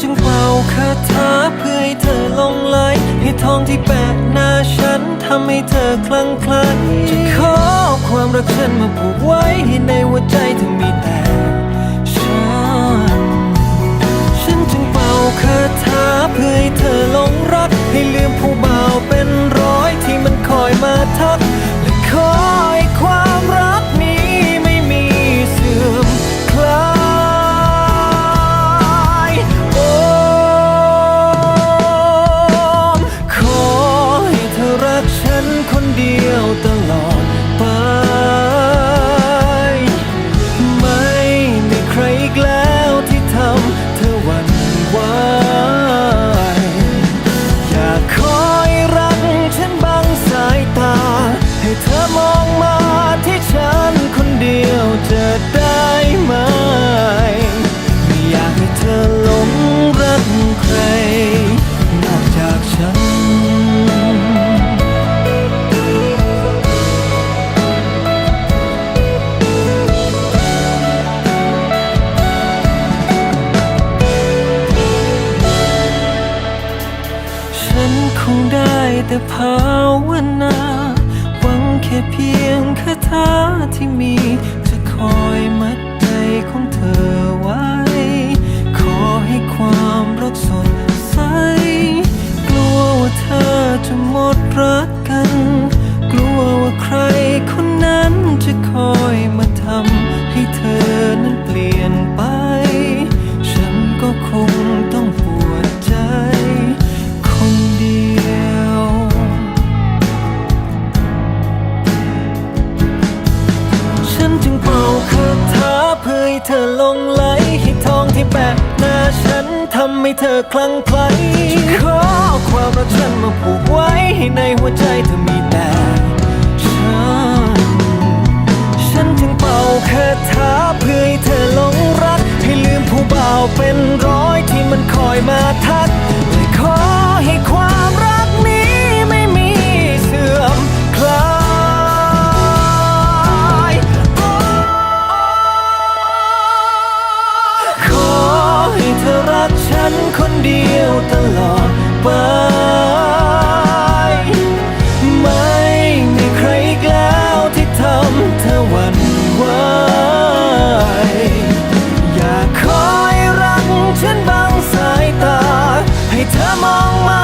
จึงเป่าคาถาเพื่อให้เธอลงไหลให้ทองที่แปะหน้าฉันทำให้เธอคลั่งไคล้จะขอความรักฉันมาผูกไว้ให้ใน องมาที่ฉันคนเดียวจะได้ไหม ไม่อยากให้เธอหลงรักใคร นอกจากฉัน ฉันคงได้แต่ภาวนา ค่เพียงคาถาที่มีจะคอยมัดใจของเธอ เพื่อให้เธอลงไหลให้ทองที่แปะหน้าฉันทำให้เธอคลั่งไคล้ขอความรักฉันมาผูกไว้ให้ในหัวใจเธอมีแต่ฉัน ฉันจึงเป่าคาถาเพื่อให้เธอหลงรัก ให้ลืมผู้บ่าวเป็นร้อยที่มันคอยมาทัก ให้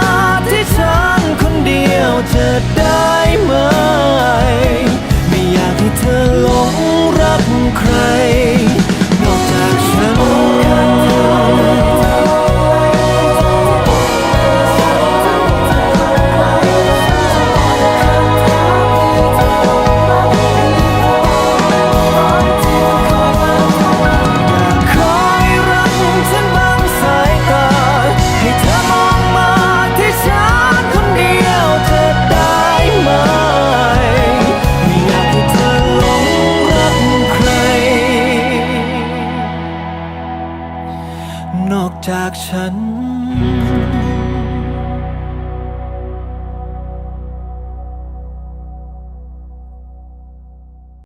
จากฉัน